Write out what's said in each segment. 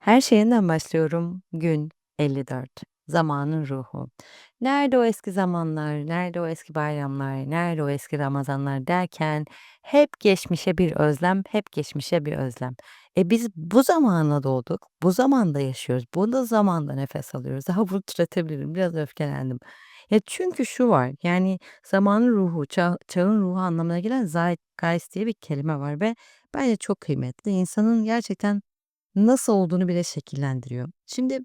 Her şeyinden başlıyorum. Gün 54. Zamanın ruhu. Nerede o eski zamanlar, nerede o eski bayramlar, nerede o eski Ramazanlar derken hep geçmişe bir özlem, hep geçmişe bir özlem. E biz bu zamana doğduk, bu zamanda yaşıyoruz, bu da zamanda nefes alıyoruz. Daha bunu türetebilirim, biraz öfkelendim. Ya çünkü şu var, yani zamanın ruhu, çağ, çağın ruhu anlamına gelen zeitgeist diye bir kelime var ve bence çok kıymetli. İnsanın gerçekten Nasıl olduğunu bile şekillendiriyor. Şimdi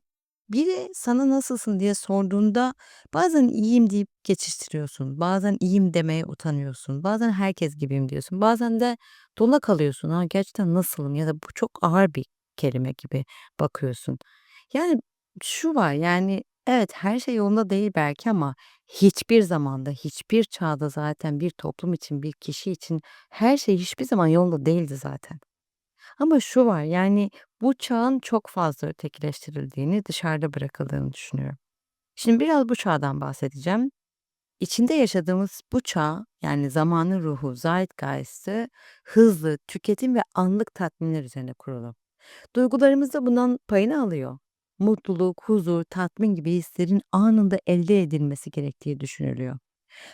biri sana nasılsın diye sorduğunda bazen iyiyim deyip geçiştiriyorsun. Bazen iyiyim demeye utanıyorsun. Bazen herkes gibiyim diyorsun. Bazen de dona kalıyorsun. Ha gerçekten nasılım ya da bu çok ağır bir kelime gibi bakıyorsun. Yani şu var yani evet her şey yolunda değil belki ama hiçbir zamanda, hiçbir çağda zaten bir toplum için, bir kişi için her şey hiçbir zaman yolunda değildi zaten. Ama şu var, yani, bu çağın çok fazla ötekileştirildiğini, dışarıda bırakıldığını düşünüyorum. Şimdi biraz bu çağdan bahsedeceğim. İçinde yaşadığımız bu çağ, yani zamanın ruhu, zeitgeist'i hızlı, tüketim ve anlık tatminler üzerine kurulu. Duygularımız da bundan payını alıyor. Mutluluk, huzur, tatmin gibi hislerin anında elde edilmesi gerektiği düşünülüyor.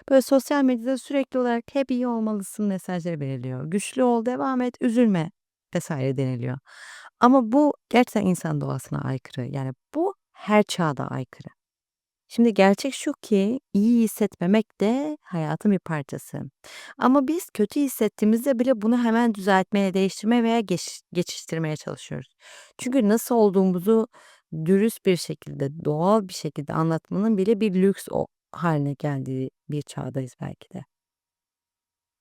Böyle sosyal medyada sürekli olarak hep iyi olmalısın mesajları veriliyor. Güçlü ol, devam et, üzülme vs. deniliyor. Ama bu gerçekten insan doğasına aykırı. Yani bu her çağda aykırı. Şimdi gerçek şu ki iyi hissetmemek de hayatın bir parçası. Ama biz kötü hissettiğimizde bile bunu hemen düzeltmeye, değiştirmeye veya geç- geçiştirmeye çalışıyoruz. Çünkü nasıl olduğumuzu dürüst bir şekilde, doğal bir şekilde anlatmanın bile bir lüks o haline geldiği bir çağdayız belki de.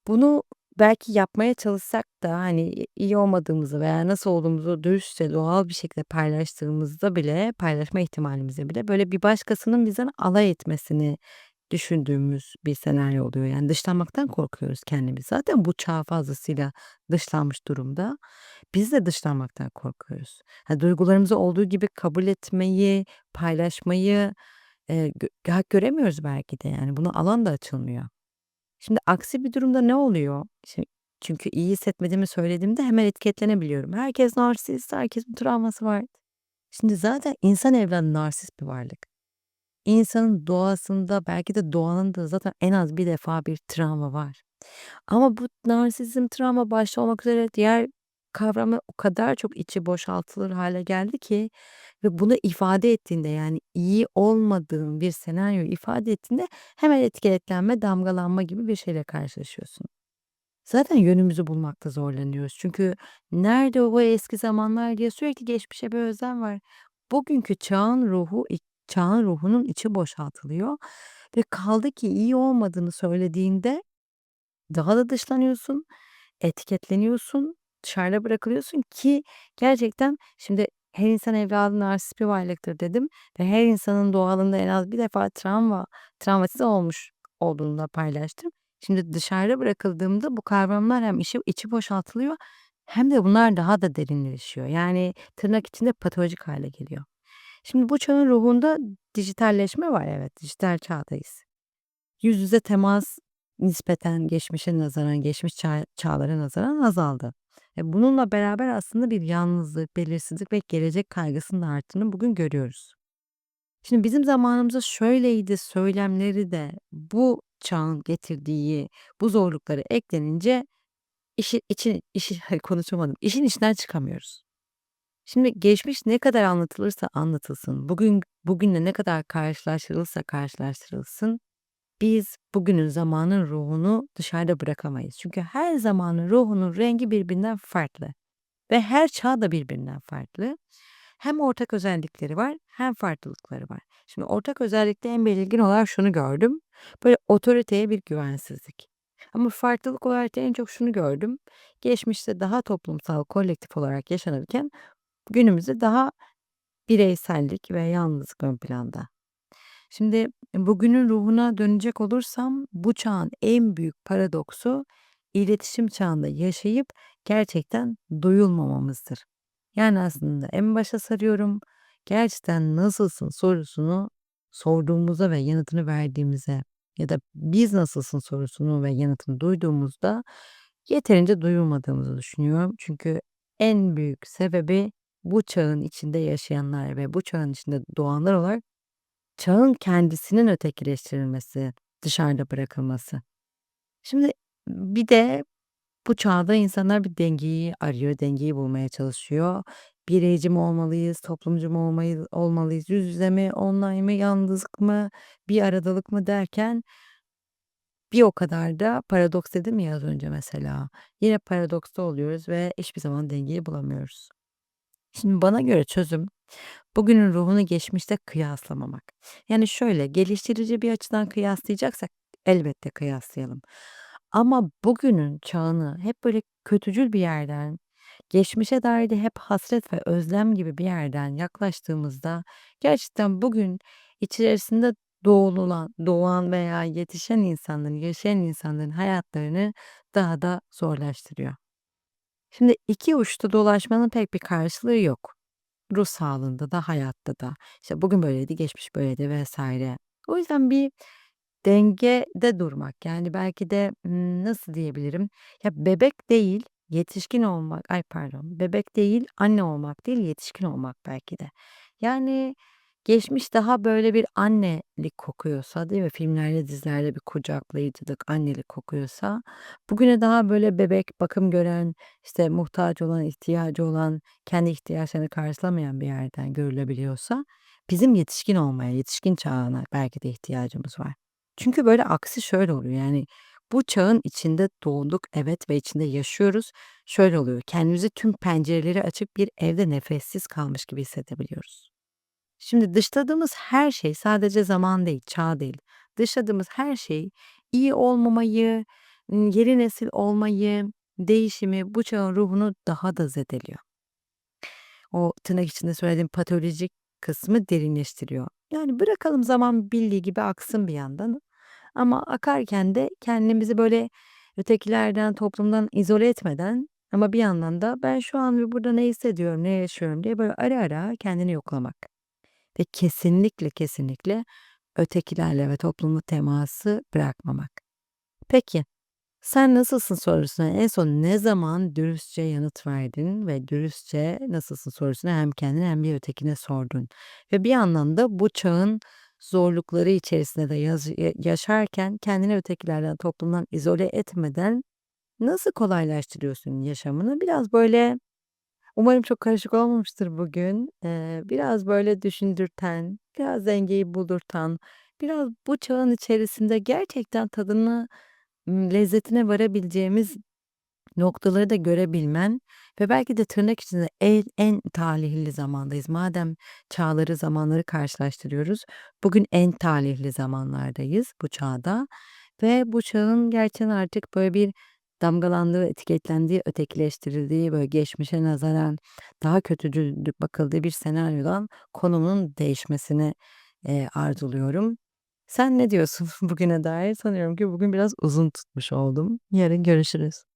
Bunu belki yapmaya çalışsak da, hani, iyi olmadığımızı veya nasıl olduğumuzu dürüstçe, doğal bir şekilde paylaştığımızda bile, paylaşma ihtimalimizde bile böyle bir başkasının bizden alay etmesini düşündüğümüz bir senaryo oluyor. Yani dışlanmaktan korkuyoruz kendimiz. Zaten bu çağ fazlasıyla dışlanmış durumda. Biz de dışlanmaktan korkuyoruz. Ha, duygularımızı olduğu gibi kabul etmeyi, paylaşmayı, eee, gö göremiyoruz belki de yani. Buna alan da açılmıyor. Şimdi aksi bir durumda ne oluyor? Şi çünkü iyi hissetmediğimi söylediğimde hemen etiketlenebiliyorum. Herkes narsist, herkesin travması var. Şimdi zaten insan evladı narsist bir varlık. İnsanın doğasında belki de doğanın da zaten en az bir defa bir travma var. Ama bu narsizm, travma başta olmak üzere diğer kavramlar o kadar çok içi boşaltılır hale geldi ki ve bunu ifade ettiğinde, yani iyi olmadığın bir senaryoyu ifade ettiğinde hemen etiketlenme, damgalanma gibi bir şeyle karşılaşıyorsun. Zaten yönümüzü bulmakta zorlanıyoruz. Çünkü nerede o eski zamanlar diye sürekli geçmişe bir özlem var. Bugünkü çağın ruhu, çağın ruhunun içi boşaltılıyor ve kaldı ki iyi olmadığını söylediğinde daha da dışlanıyorsun, etiketleniyorsun, dışarıda bırakılıyorsun ki gerçekten şimdi her insan evladı narsist bir varlıktır dedim ve her insanın doğalında en az bir defa travma, travmatize olmuş olduğunu da paylaştım. Şimdi dışarıda bırakıldığımda bu kavramlar hem içi, içi boşaltılıyor hem de bunlar daha da derinleşiyor. Yani tırnak içinde patolojik hale geliyor. Şimdi bu çağın ruhunda dijitalleşme var evet, dijital çağdayız. Yüz yüze temas nispeten geçmişe nazaran, geçmiş çağ çağlara nazaran azaldı. E, bununla beraber aslında bir yalnızlık, belirsizlik ve gelecek kaygısının arttığını bugün görüyoruz. Şimdi bizim zamanımızda şöyleydi söylemleri de bu çağın getirdiği bu zorlukları eklenince işi için işi konuşamadım. İşin içinden çıkamıyoruz. Şimdi geçmiş ne kadar anlatılırsa anlatılsın, bugün bugünle ne kadar karşılaştırılırsa karşılaştırılsın biz bugünün zamanın ruhunu dışarıda bırakamayız. Çünkü her zamanın ruhunun rengi birbirinden farklı ve her çağ da birbirinden farklı. Hem ortak özellikleri var hem farklılıkları var. Şimdi ortak özellikte en belirgin olarak şunu gördüm. Böyle otoriteye bir güvensizlik. Ama farklılık olarak da en çok şunu gördüm. Geçmişte daha toplumsal, kolektif olarak yaşanırken günümüzde daha bireysellik ve yalnızlık ön planda. Şimdi bugünün ruhuna dönecek olursam bu çağın en büyük paradoksu iletişim çağında yaşayıp gerçekten duyulmamamızdır. Yani aslında en başa sarıyorum. Gerçekten nasılsın sorusunu sorduğumuzda ve yanıtını verdiğimize ya da biz nasılsın sorusunu ve yanıtını duyduğumuzda yeterince duyulmadığımızı düşünüyorum. Çünkü en büyük sebebi bu çağın içinde yaşayanlar ve bu çağın içinde doğanlar olarak çağın kendisinin ötekileştirilmesi, dışarıda bırakılması. Şimdi bir de bu çağda insanlar bir dengeyi arıyor, dengeyi bulmaya çalışıyor. Bireyci mi olmalıyız, toplumcu mu olmalıyız, yüz yüze mi, online mi, yalnızlık mı, bir aradalık mı derken bir o kadar da paradoks dedim ya az önce mesela. Yine paradoksta oluyoruz ve hiçbir zaman dengeyi bulamıyoruz. Şimdi bana göre çözüm bugünün ruhunu geçmişte kıyaslamamak. Yani şöyle geliştirici bir açıdan kıyaslayacaksak elbette kıyaslayalım. Ama bugünün çağını hep böyle kötücül bir yerden, geçmişe dair de hep hasret ve özlem gibi bir yerden yaklaştığımızda gerçekten bugün içerisinde doğulan, doğan veya yetişen insanların, yaşayan insanların hayatlarını daha da zorlaştırıyor. Şimdi iki uçta dolaşmanın pek bir karşılığı yok. Ruh sağlığında da hayatta da. İşte bugün böyleydi, geçmiş böyleydi vesaire. O yüzden bir dengede durmak yani belki de nasıl diyebilirim? Ya bebek değil, yetişkin olmak, ay pardon, bebek değil, anne olmak değil, yetişkin olmak belki de. Yani geçmiş daha böyle bir annelik kokuyorsa değil mi? Filmlerde, dizilerde bir kucaklayıcılık, annelik kokuyorsa, bugüne daha böyle bebek, bakım gören, işte muhtaç olan, ihtiyacı olan, kendi ihtiyaçlarını karşılamayan bir yerden görülebiliyorsa, bizim yetişkin olmaya, yetişkin çağına belki de ihtiyacımız var. Çünkü böyle aksi şöyle oluyor yani bu çağın içinde doğduk evet ve içinde yaşıyoruz. Şöyle oluyor kendimizi tüm pencereleri açık bir evde nefessiz kalmış gibi hissedebiliyoruz. Şimdi dışladığımız her şey sadece zaman değil, çağ değil. Dışladığımız her şey iyi olmamayı, yeni nesil olmayı, değişimi, bu çağın ruhunu daha da zedeliyor. O tırnak içinde söylediğim patolojik kısmı derinleştiriyor. Yani bırakalım zaman bildiği gibi aksın bir yandan ama akarken de kendimizi böyle ötekilerden, toplumdan izole etmeden ama bir yandan da ben şu an ve burada ne hissediyorum, ne yaşıyorum diye böyle ara ara kendini yoklamak. Ve kesinlikle, kesinlikle ötekilerle ve toplumla teması bırakmamak. Peki, sen nasılsın sorusuna en son ne zaman dürüstçe yanıt verdin ve dürüstçe nasılsın sorusuna hem kendine hem bir ötekine sordun. Ve bir yandan da bu çağın zorlukları içerisinde de yaşarken kendini ötekilerden, toplumdan izole etmeden nasıl kolaylaştırıyorsun yaşamını? Biraz böyle Umarım çok karışık olmamıştır bugün. Eee, biraz böyle düşündürten, biraz dengeyi buldurtan, biraz bu çağın içerisinde gerçekten tadını, ımm, lezzetine varabileceğimiz noktaları da görebilmen ve belki de tırnak içinde en en talihli zamandayız. Madem çağları, zamanları karşılaştırıyoruz, bugün en talihli zamanlardayız bu çağda ve bu çağın gerçekten artık böyle bir damgalandığı, etiketlendiği, ötekileştirildiği, böyle geçmişe nazaran daha kötücül bakıldığı bir senaryodan konumunun değişmesini, eee, arzuluyorum. Sen ne diyorsun bugüne dair? Sanıyorum ki bugün biraz uzun tutmuş oldum. Yarın görüşürüz.